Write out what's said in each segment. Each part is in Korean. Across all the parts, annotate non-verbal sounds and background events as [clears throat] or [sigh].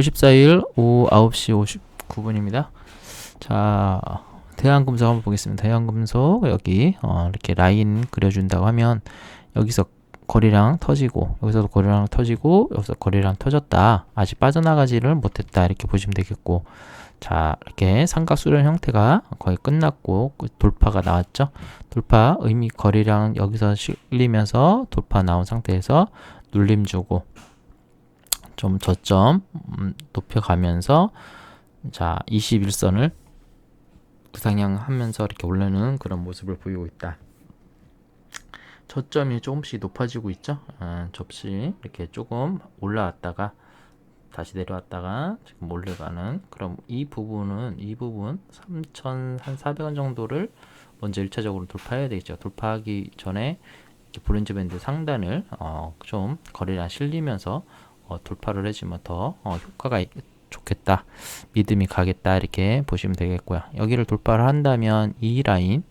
14일 오후 9시 59분입니다. 자, 대한금속 한번 보겠습니다. 대한금속 여기 어, 이렇게 라인 그려준다고 하면 여기서 거리랑 터지고 여기서도 거리랑 터지고 여기서 거리랑 터졌다. 아직 빠져나가지를 못했다 이렇게 보시면 되겠고 자 이렇게 삼각 수렴 형태가 거의 끝났고 그 돌파가 나왔죠. 돌파 의미 거리랑 여기서 실리면서 돌파 나온 상태에서 눌림 주고 좀 저점 음, 높여가면서 자 21선을 부상향하면서 이렇게 올라오는 그런 모습을 보이고 있다. 저점이 조금씩 높아지고 있죠. 아, 접시 이렇게 조금 올라왔다가 다시 내려왔다가 지금 올라가는 그럼 이 부분은 이 부분 3,400원 정도를 먼저 1차적으로 돌파해야 되겠죠. 돌파하기 전에 브론즈 밴드 상단을 어, 좀 거리랑 실리면서 어, 돌파를 해주면 더 어, 효과가 있, 좋겠다. 믿음이 가겠다. 이렇게 보시면 되겠고요. 여기를 돌파를 한다면 이 라인,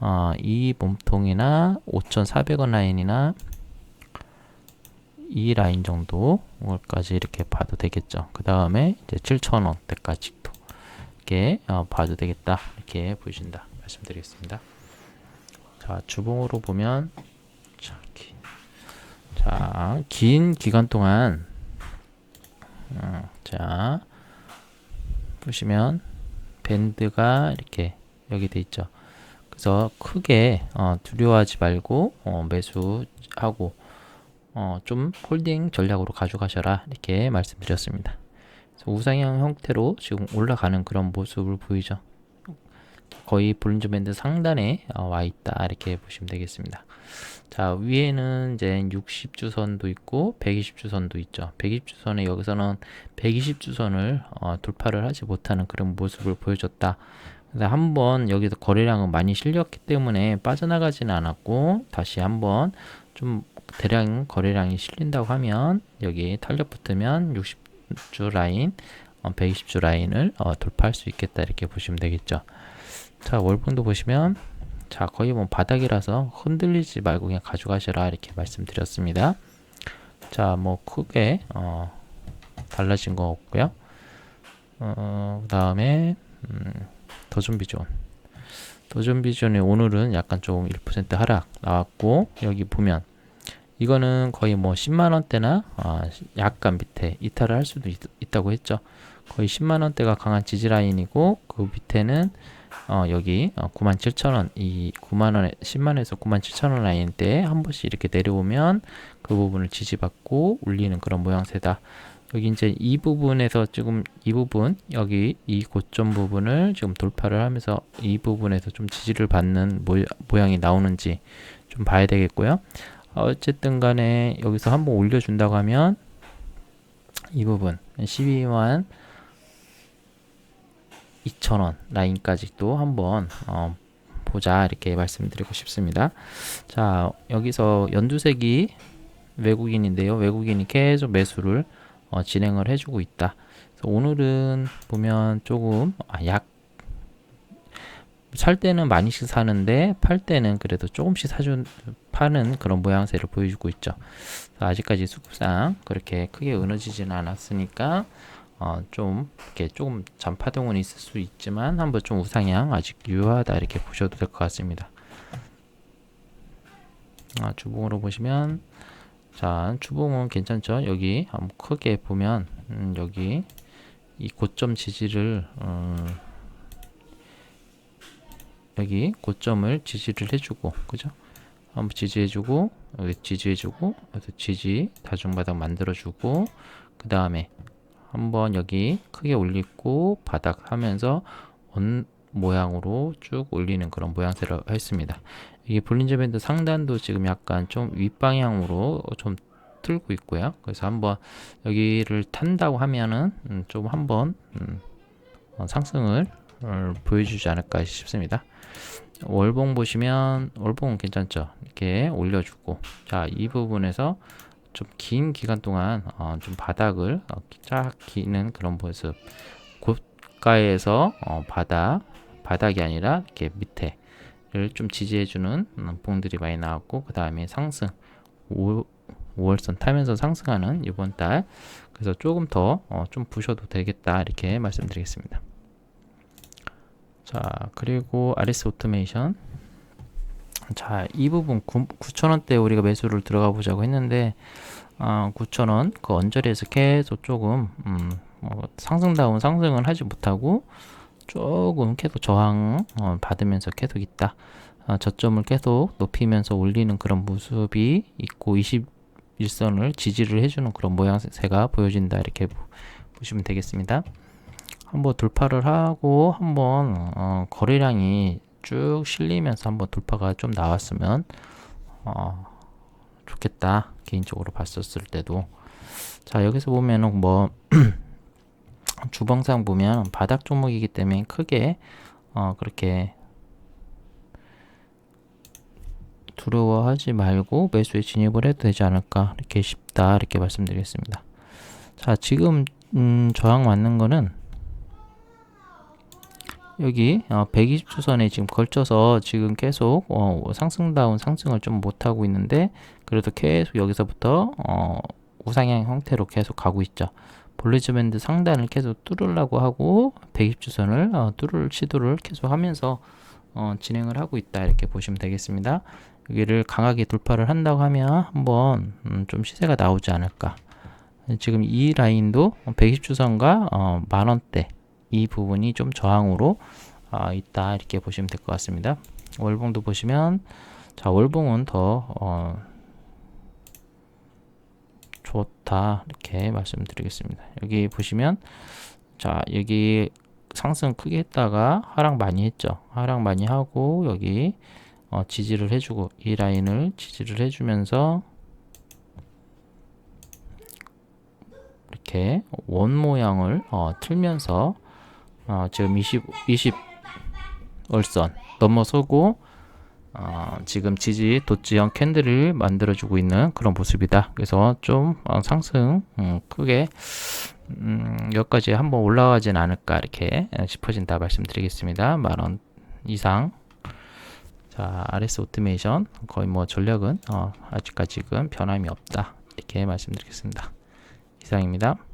어, 이 몸통이나 5,400원 라인이나 이 라인 정도까지 이렇게 봐도 되겠죠. 그 다음에 이제 7,000원대까지도 이렇게 어, 봐도 되겠다. 이렇게 보신다. 말씀드리겠습니다. 자, 주봉으로 보면 자, 긴 기간 동안 음, 자 보시면 밴드가 이렇게 여기 돼 있죠. 그래서 크게 어, 두려워하지 말고 어, 매수하고 어, 좀 홀딩 전략으로 가져가셔라 이렇게 말씀드렸습니다. 우상향 형태로 지금 올라가는 그런 모습을 보이죠. 거의 볼린저 밴드 상단에 어, 와 있다 이렇게 보시면 되겠습니다. 자 위에는 이제 60 주선도 있고 120 주선도 있죠. 120 주선에 여기서는 120 주선을 어, 돌파를 하지 못하는 그런 모습을 보여줬다. 그래서 한번 여기서 거래량은 많이 실렸기 때문에 빠져나가지는 않았고 다시 한번 좀 대량 거래량이 실린다고 하면 여기 탄력 붙으면 60주 라인, 어, 120주 라인을 어, 돌파할 수 있겠다 이렇게 보시면 되겠죠. 자 월봉도 보시면 자 거의 뭐 바닥이라서 흔들리지 말고 그냥 가져가셔라 이렇게 말씀드렸습니다. 자 뭐 크게 어, 달라진 거 없고요. 어, 그 다음에 음, 더준비존 더준비존이 오늘은 약간 좀 1% 하락 나왔고 여기 보면 이거는 거의 뭐 10만 원대나 아, 약간 밑에 이탈을 할 수도 있, 다고 했죠. 거의 10만 원대가 강한 지지 라인이고 그 밑에는 어, 여기 어, 97,000원 이 9만 원에 10만 원에서 97,000원 라인 때한 번씩 이렇게 내려오면 그 부분을 지지받고 올리는 그런 모양새다. 여기 이제 이 부분에서 지금 이 부분 여기 이 고점 부분을 지금 돌파를 하면서 이 부분에서 좀 지지를 받는 모, 모양이 나오는지 좀 봐야 되겠고요. 어쨌든 간에 여기서 한번 올려준다고 하면 이 부분 12만 2,000원 라인까지도 한번 어, 보자 이렇게 말씀드리고 싶습니다. 자 여기서 연두색이 외국인인데요. 외국인이 계속 매수를 어, 진행을 해주고 있다. 오늘은 보면 조금 아, 약살 때는 많이씩 사는데 팔 때는 그래도 조금씩 사준 파는 그런 모양새를 보여주고 있죠. 아직까지 수급상 그렇게 크게 으너지지는 않았으니까 어, 좀 이렇게 조금 잔파동은 있을 수 있지만 한번 좀 우상향 아직 유효하다 이렇게 보셔도 될 것 같습니다. 아, 주봉으로 보시면 자 주봉은 괜찮죠? 여기 한번 크게 보면 음, 여기 이 고점 지지를 음, 여기 고점을 지지를 해주고 그죠? 한번 지지해주고 여기 지지해주고 여기 지지 다중바닥 만들어주고 그 다음에 한번 여기 크게 올리고 바닥 하면서 원 모양으로 쭉 올리는 그런 모양새를 했습니다. 이게 볼린저 밴드 상단도 지금 약간 좀 윗방향으로 좀 틀고 있고요. 그래서 한번 여기를 탄다고 하면은 음, 좀 한번 음, 어, 상승을 어, 보여주지 않을까 싶습니다. 월봉 보시면 월봉은 괜찮죠. 이렇게 올려주고 자 이 부분에서 좀 긴 기간 동안 어, 좀 바닥을 어, 쫙 기는 그런 모습. 고가에서 어, 바닥 바닥이 아니라 이렇게 밑에를 좀 지지해주는 음, 봉들이 많이 나왔고 그 다음에 상승 5, 월선 타면서 상승하는 이번 달. 그래서 조금 더 어, 좀 부셔도 되겠다 이렇게 말씀드리겠습니다. 자 그리고 RS 오토메이션 자 이 부분 9,000원대 우리가 매수를 들어가 보자고 했는데 아, 9,000원 그 언저리에서 계속 조금 음, 뭐 상승다운 상승을 하지 못하고 조금 계속 저항 어, 받으면서 계속 있다. 아, 저점을 계속 높이면서 올리는 그런 모습이 있고 21선을 지지를 해주는 그런 모양새가 보여진다 이렇게 보, 보시면 되겠습니다. 한번 돌파를 하고 한번 어, 거래량이 쭉 실리면서 한번 돌파가 좀 나왔으면 어, 좋겠다 개인적으로 봤었을 때도 자 여기서 보면은 뭐 [clears throat] 주봉상 보면 바닥 종목이기 때문에 크게 어, 그렇게 두려워하지 말고 매수에 진입을 해도 되지 않을까 이렇게 쉽다 이렇게 말씀드리겠습니다. 자 지금 음, 저항 맞는 거는 여기 어, 120주선에 지금 걸쳐서 지금 계속 어, 상승다운 상승을 좀 못하고 있는데 그래도 계속 여기서부터 어, 우상향 형태로 계속 가고 있죠. 볼리즈 밴드 상단을 계속 뚫으려고 하고 120주선을 어, 뚫을 시도를 계속 하면서 어, 진행을 하고 있다 이렇게 보시면 되겠습니다. 여기를 강하게 돌파를 한다고 하면 한번 음, 좀 시세가 나오지 않을까. 지금 이 라인도 120주선과 어, 만원대 이 부분이 좀 저항으로 어, 있다 이렇게 보시면 될 것 같습니다. 월봉도 보시면 자 월봉은 더 어, 좋다 이렇게 말씀드리겠습니다. 여기 보시면 자 여기 상승 크게 했다가 하락 많이 했죠. 하락 많이 하고 여기 어, 지지를 해주고 이 라인을 지지를 해주면서 이렇게 원 모양을 어, 틀면서 어, 지금 20, 20 월선 넘어서고 어, 지금 지지 도지형 캔들을 만들어주고 있는 그런 모습이다. 그래서 좀 어, 상승 음, 크게 음, 여기까지 한번 올라가진 않을까 이렇게 싶어진다 말씀드리겠습니다. 만원 이상 자, RS 오토메이션 거의 뭐 전략은 어, 아직까지는 변함이 없다 이렇게 말씀드리겠습니다. 이상입니다.